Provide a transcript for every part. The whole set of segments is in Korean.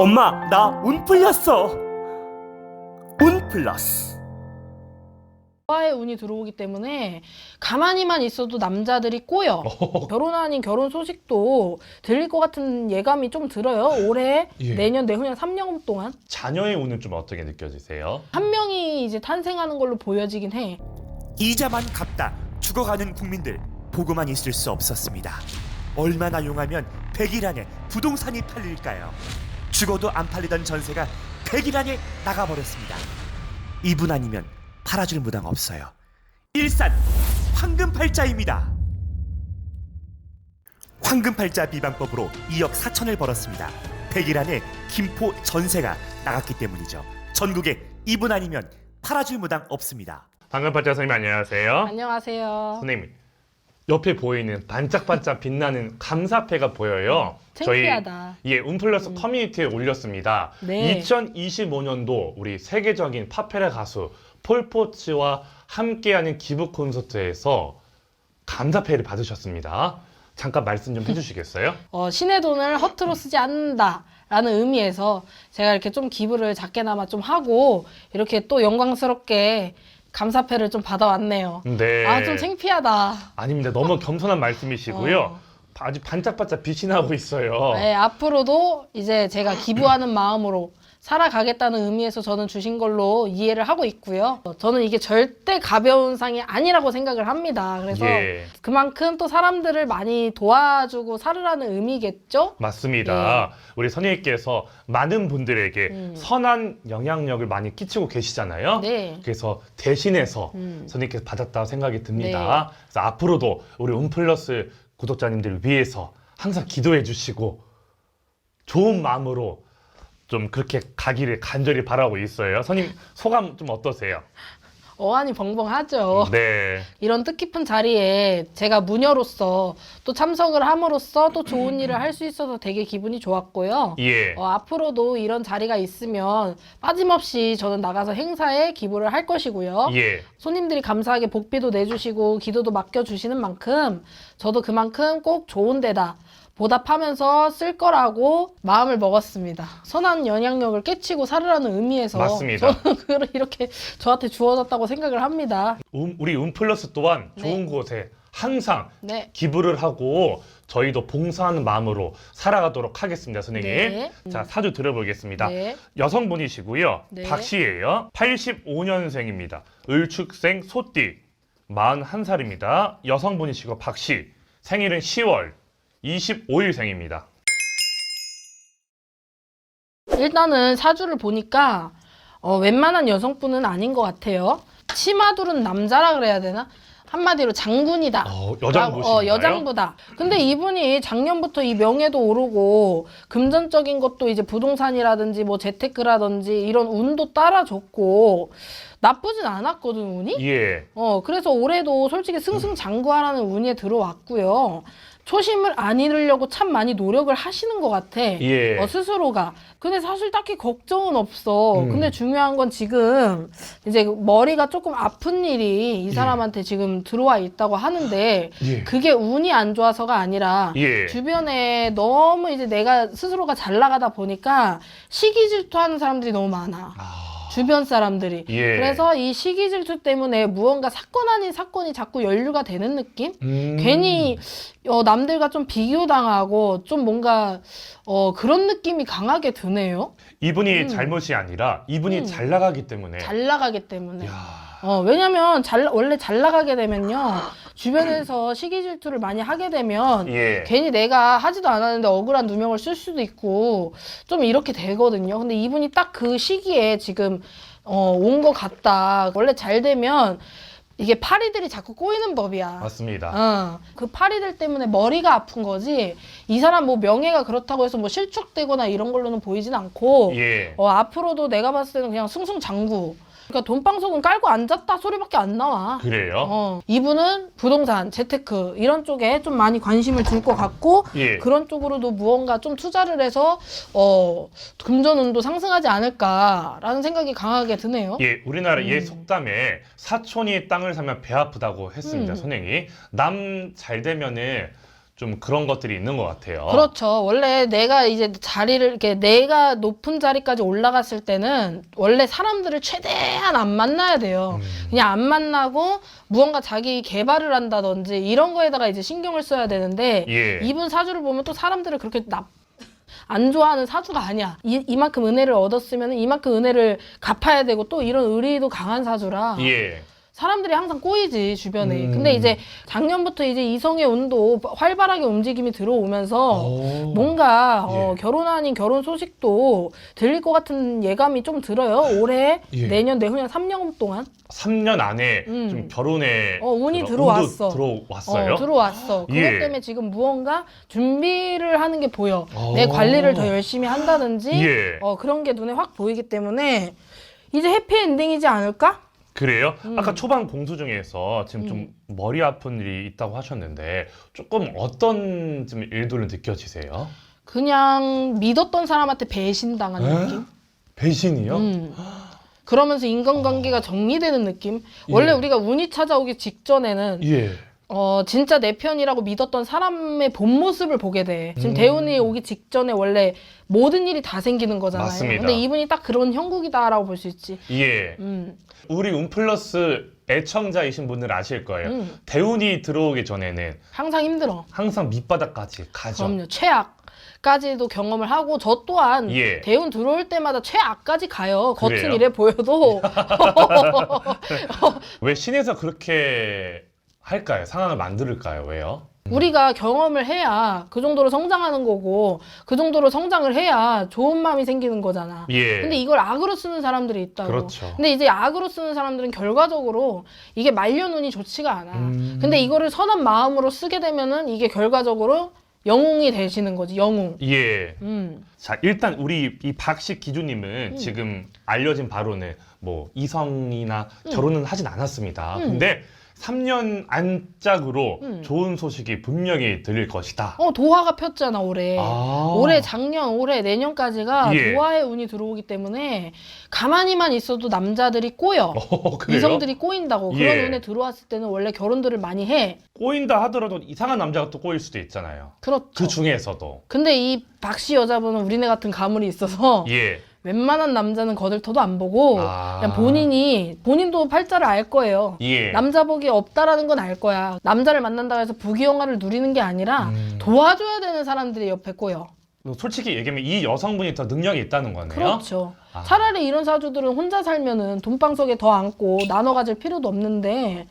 엄마 나 운 풀렸어 운 플러스 여자의 운이 들어오기 때문에 가만히만 있어도 남자들이 꼬여. 결혼 아닌 결혼 소식도 들릴 것 같은 예감이 좀 들어요. 올해, 예. 내년, 내후년 3년 동안 자녀의 운은 좀 어떻게 느껴지세요? 한 명이 이제 탄생하는 걸로 보여지긴 해. 이자만 갚다 죽어가는 국민들 보고만 있을 수 없었습니다 얼마나 용하면 100일 안에 부동산이 팔릴까요 죽어도 안 팔리던 전세가 100일 안에 나가버렸습니다. 이분 아니면 팔아줄 무당 없어요. 일산 황금팔자입니다. 황금팔자 비방법으로 2억 4천을 벌었습니다. 100일 안에 김포 전세가 나갔기 때문이죠. 전국에 이분 아니면 팔아줄 무당 없습니다. 방금팔자 선생님 안녕하세요. 안녕하세요. 선생님 옆에 보이는 반짝반짝 빛나는 감사패가 보여요. 창피하다. 저희 예 운플러스 커뮤니티에 올렸습니다. 네. 2025년도 우리 세계적인 파페라 가수 폴포츠와 함께하는 기부 콘서트에서 감사패를 받으셨습니다. 잠깐 말씀 좀 해주시겠어요? 어, 신의 돈을 허투루 쓰지 않는다 라는 의미에서 제가 이렇게 좀 기부를 작게나마 좀 하고 이렇게 또 영광스럽게 감사패를 좀 받아왔네요. 네. 아, 좀 창피하다. 아닙니다. 너무 겸손한 말씀이시고요. 어. 아주 반짝반짝 빛이 나고 있어요. 네, 앞으로도 이제 제가 기부하는 마음으로 살아가겠다는 의미에서 저는 주신 걸로 이해를 하고 있고요. 저는 이게 절대 가벼운 상이 아니라고 생각을 합니다. 그래서 예. 그만큼 또 사람들을 많이 도와주고 살으라는 의미겠죠? 맞습니다. 우리 선생님께서 많은 분들에게 네. 음. 선한 영향력을 많이 끼치고 계시잖아요. 네. 그래서 대신해서 음. 선생님께서 받았다고 생각이 듭니다. 그래서 앞으로도 우리 운플러스 구독자님들을 위해서 항상 기도해 주시고 좋은 마음으로 좀 그렇게 가기를 간절히 바라고 있어요. 선생님 소감 좀 어떠세요? 어안이 벙벙하죠. 네. 이런 뜻깊은 자리에 제가 무녀로서 또 참석을 함으로써 또 좋은 일을 할 수 있어서 되게 기분이 좋았고요. 예. 어, 앞으로도 이런 자리가 있으면 빠짐없이 저는 나가서 행사에 기부를 할 것이고요. 예. 손님들이 감사하게 복비도 내주시고 기도도 맡겨주시는 만큼 저도 그만큼 꼭 좋은 데다 보답하면서 쓸 거라고 마음을 먹었습니다. 선한 영향력을 깨치고 살으라는 의미에서 맞습니다. 저는 그걸 이렇게 저한테 주어졌다고 생각을 합니다. 음, 우리 운플러스 또한 네. 좋은 곳에 항상 네. 기부를 하고 저희도 봉사하는 마음으로 살아가도록 하겠습니다, 선생님. 네. 자, 사주 들어보겠습니다. 네. 여성분이시고요. 네. 박 씨예요. 85년생입니다. 을축생 소띠. 41살입니다. 여성분이시고 박 씨. 생일은 10월 25일생입니다. 일단은 사주를 보니까 어, 웬만한 여성분은 아닌 것 같아요. 치마둘은 남자라 그래야 되나? 한마디로 장군이다. 어, 여장부신가요? 어, 여장부다. 근데 이분이 작년부터 이 명예도 오르고 금전적인 것도 이제 부동산이라든지 뭐 재테크라든지 이런 운도 따라줬고 나쁘진 않았거든 운이. 예. 어 그래서 올해도 솔직히 승승장구하라는 운이 들어왔고요. 초심을 안 잃으려고 참 많이 노력을 하시는 것 같아. 예. 어, 스스로가. 근데 사실 딱히 걱정은 없어. 음. 근데 중요한 건 지금 이제 머리가 조금 아픈 일이 이 예. 사람한테 지금 들어와 있다고 하는데 예. 그게 운이 안 좋아서가 아니라 예. 주변에 너무 이제 내가 스스로가 잘 나가다 보니까 시기 질투하는 사람들이 너무 많아. 아, 주변 사람들이. 예. 그래서 이 시기 질투 때문에 무언가 사건 아닌 사건이 자꾸 연루가 되는 느낌? 음. 괜히 어, 남들과 좀 비교당하고 좀 뭔가 어, 그런 느낌이 강하게 드네요. 이분이 음. 잘못이 아니라 이분이 음. 잘 나가기 때문에. 잘 나가기 때문에. 야. 어, 왜냐면 잘, 원래 잘 나가게 되면요. 주변에서 시기 질투를 많이 하게 되면 예. 괜히 내가 하지도 않았는데 억울한 누명을 쓸 수도 있고 좀 이렇게 되거든요. 근데 이분이 딱 그 시기에 지금 어, 온 것 같다. 원래 잘 되면 이게 파리들이 자꾸 꼬이는 법이야. 맞습니다. 어, 그 파리들 때문에 머리가 아픈 거지. 이 사람 뭐 명예가 그렇다고 해서 뭐 실축되거나 이런 걸로는 보이진 않고 예. 어, 앞으로도 내가 봤을 때는 그냥 승승장구. 그러니까 돈방석은 깔고 앉았다 소리밖에 안 나와. 그래요? 어, 이분은 부동산, 재테크 이런 쪽에 좀 많이 관심을 둘것 같고 예. 그런 쪽으로도 무언가 좀 투자를 해서 어, 금전운도 상승하지 않을까라는 생각이 강하게 드네요. 예, 우리나라 옛 음. 속담에 사촌이 땅을 사면 배 아프다고 했습니다, 음. 선생님. 남잘 되면은 좀 그런 것들이 있는 것 같아요. 그렇죠. 원래 내가 이제 자리를 이렇게 내가 높은 자리까지 올라갔을 때는 원래 사람들을 최대한 안 만나야 돼요. 음. 그냥 안 만나고 무언가 자기 개발을 한다든지 이런 거에다가 이제 신경을 써야 되는데 예. 이분 사주를 보면 또 사람들을 그렇게 나, 안 좋아하는 사주가 아니야. 이, 이만큼 은혜를 얻었으면 이만큼 은혜를 갚아야 되고 또 이런 의리도 강한 사주라 예. 사람들이 항상 꼬이지 주변에. 음. 근데 이제 작년부터 이제 이성의 운도 활발하게 움직임이 들어오면서 오. 뭔가 어, 예. 결혼 아닌 결혼 소식도 들릴 것 같은 예감이 좀 들어요. 올해, 예. 내년, 내후년 3년 동안 3년 안에 음. 좀 결혼에 어, 운이 들어왔어. 들어왔어요. 어, 들어왔어. 그것 예. 때문에 지금 무언가 준비를 하는 게 보여. 오. 내 관리를 더 열심히 한다든지 예. 어, 그런 게 눈에 확 보이기 때문에 이제 해피엔딩이지 않을까? 그래요? 음. 아까 초반 공수 중에서 지금 좀 머리 아픈 일이 있다고 하셨는데 조금 어떤 좀 일들을 느껴지세요? 그냥 믿었던 사람한테 배신당한 에? 느낌? 배신이요? 음. 그러면서 인간관계가 정리되는 느낌? 원래 예. 우리가 운이 찾아오기 직전에는 예. 어, 진짜 내 편이라고 믿었던 사람의 본 모습을 보게 돼. 지금 음. 대운이 오기 직전에 원래 모든 일이 다 생기는 거잖아요. 맞습니다. 근데 이분이 딱 그런 형국이다라고 볼 수 있지. 예. 음. 우리 운플러스 애청자이신 분들 아실 거예요. 음. 대운이 들어오기 전에는 항상 힘들어. 항상 밑바닥까지 가죠. 그럼요. 최악 까지도 경험을 하고 저 또한 예. 대운 들어올 때마다 최악까지 가요. 겉은 그래요? 이래 보여도 왜 신에서 그렇게 할까요? 상황을 만들까요? 왜요? 우리가 경험을 해야 그 정도로 성장하는 거고 그 정도로 성장을 해야 좋은 마음이 생기는 거잖아. 예. 근데 이걸 악으로 쓰는 사람들이 있다고. 그렇죠. 근데 이제 악으로 쓰는 사람들은 결과적으로 이게 말려눈이 좋지가 않아. 음. 근데 이거를 선한 마음으로 쓰게 되면은 이게 결과적으로 영웅이 되시는 거지. 영웅. 예. 음. 자, 일단 우리 이 박식 기주님은 지금 알려진 바로는 뭐 이성이나 결혼은 하진 않았습니다. 음. 근데 3년 안짝으로 음. 좋은 소식이 분명히 들릴 것이다. 어 도화가 폈잖아 올해. 아. 올해 작년 올해 내년까지가 예. 도화의 운이 들어오기 때문에 가만히만 있어도 남자들이 꼬여. 어, 그래요? 이성들이 꼬인다고 그런 예. 운에 들어왔을 때는 원래 결혼들을 많이 해. 꼬인다 하더라도 이상한 남자가 또 꼬일 수도 있잖아요. 그렇죠. 그 중에서도. 근데 이 박씨 여자분은 우리네 같은 가물이 있어서 예. 웬만한 남자는 거들떠도 안 보고 아. 그냥 본인이 본인도 팔자를 알 거예요. 예. 남자 복이 없다라는 건 알 거야. 남자를 만난다고 해서 부귀영화를 누리는 게 아니라 음. 도와줘야 되는 사람들이 옆에 꼬여. 솔직히 얘기하면 이 여성분이 더 능력이 있다는 거네요. 그렇죠. 아. 차라리 이런 사주들은 혼자 살면은 돈방석에 더 안고 나눠 가질 필요도 없는데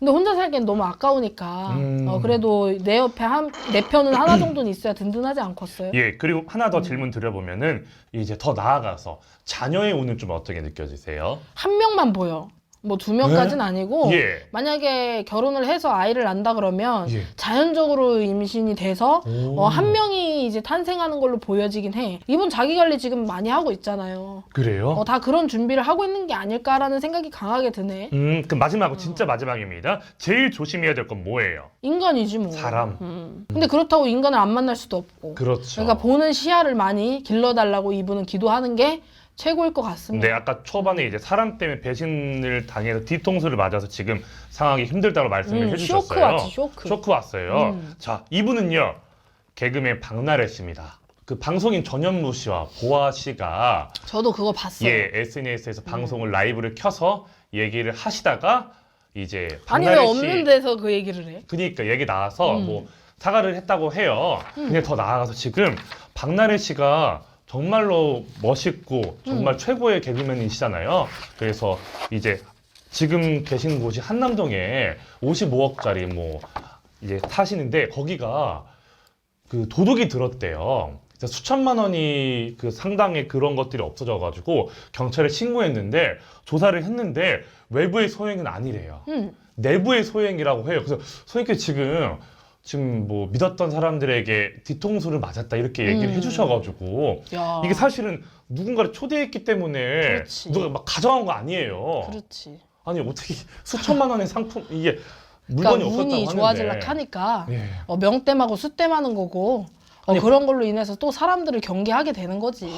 근데 혼자 살기엔 너무 아까우니까 음. 어, 그래도 내 옆에 한 내 편은 하나 정도는 있어야 든든하지 않겠어요? 예, 그리고 하나 음. 더 질문 드려보면은 이제 더 나아가서 자녀의 운은 좀 어떻게 느껴지세요? 한 명만 보여. 뭐 두 명까지는 아니고 예. 만약에 결혼을 해서 아이를 낳는다 그러면 예. 자연적으로 임신이 돼서 오. 어, 한 명이 이제 탄생하는 걸로 보여지긴 해. 이분 자기 관리 지금 많이 하고 있잖아요. 그래요? 어, 다 그런 준비를 하고 있는 게 아닐까라는 생각이 강하게 드네. 음, 그 어. 마지막 진짜 마지막입니다. 제일 조심해야 될 건 뭐예요? 인간이지 뭐. 사람. 음. 근데 그렇다고 인간을 안 만날 수도 없고. 그렇죠. 그러니까 보는 시야를 많이 길러달라고 이분은 기도하는 게 최고일 것 같습니다. 근데 아까 초반에 이제 사람 때문에 배신을 당해서 뒤통수를 맞아서 지금 상황이 힘들다고 말씀을 음, 해주셨어요. 쇼크 왔지, 쇼크. 쇼크 왔어요. 음. 자, 이분은요 개그맨 박나래 씨입니다. 그 방송인 전현무 씨와 보아 씨가 저도 그거 봤어요. 예 음. SNS에서 방송을 라이브를 켜서 얘기를 하시다가 이제 아니 왜 없는 씨 데서 그 얘기를 해? 그니까 얘기 나와서 음. 뭐 사과를 했다고 해요. 근데 더 나아가서 지금 박나래 씨가 정말로 멋있고 정말 최고의 개그맨이시잖아요. 그래서 이제 지금 계신 곳이 한남동에 55억짜리 뭐 이제 타시는데 거기가 그 도둑이 들었대요. 그래서 수천만 원이 그 상당의 그런 것들이 없어져가지고 경찰에 신고했는데 조사를 했는데 외부의 소행은 아니래요. 음. 내부의 소행이라고 해요. 그래서 선생님께 지금 지금 뭐 믿었던 사람들에게 뒤통수를 맞았다 이렇게 얘기를 음. 해주셔가지고 야. 이게 사실은 누군가를 초대했기 때문에 그렇지. 누가 막 가져간 거 아니에요. 그렇지. 아니 어떻게 수천만 원의 상품 이게 물건이 그러니까 없었다고 운이 하는데 좋아질라 하니까 예. 어, 명땜하고 수땜하는 거고 어, 아니, 그런 걸로 인해서 또 사람들을 경계하게 되는 거지.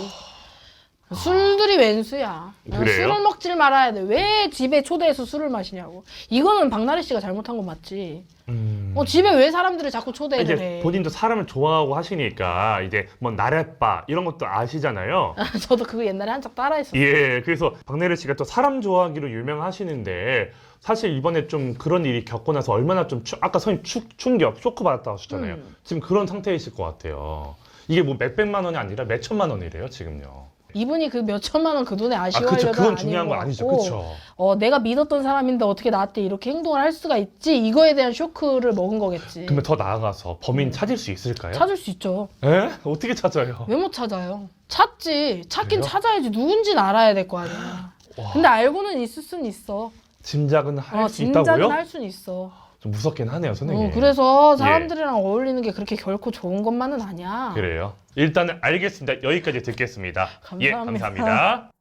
술들이 웬수야. 그래요? 술을 먹질 말아야 돼. 왜 집에 초대해서 술을 마시냐고. 이거는 박나래 씨가 잘못한 거 맞지. 음. 어, 집에 왜 사람들을 자꾸 초대를 이제 해. 본인도 사람을 좋아하고 하시니까 이제 뭐 나래바 이런 것도 아시잖아요. 저도 그거 옛날에 한창 따라했었어요. 예, 그래서 박내래 씨가 또 사람 좋아하기로 유명하시는데 사실 이번에 좀 그런 일이 겪고 나서 얼마나 좀 추- 아까 선생님 추, 충격, 쇼크 받았다고 하셨잖아요. 음. 지금 그런 상태이실 것 같아요. 이게 뭐 몇백만 원이 아니라 몇천만 원이래요, 지금요. 이분이 그 몇 천만 원 그 돈에 아, 아쉬워하려다 그쵸. 그건 중요한 것건 아니죠. 그쵸. 어, 내가 믿었던 사람인데 어떻게 나한테 이렇게 행동을 할 수가 있지? 이거에 대한 쇼크를 먹은 거겠지. 그러면 더 나아가서 범인 찾을 수 있을까요? 네. 찾을 수 있죠. 에? 어떻게 찾아요? 왜 못 찾아요? 찾지. 찾긴 그래요? 찾아야지. 누군지는 알아야 될 거 아니야. 와, 근데 알고는 있을 순 있어. 짐작은 할 어, 수 진작은 있다고요? 할 순 있어. 좀 무섭긴 하네요, 선생님. 어, 그래서 사람들이랑 어울리는 게 그렇게 결코 좋은 것만은 아니야. 그래요. 일단은 알겠습니다. 여기까지 듣겠습니다. 예, 감사합니다. 감사합니다.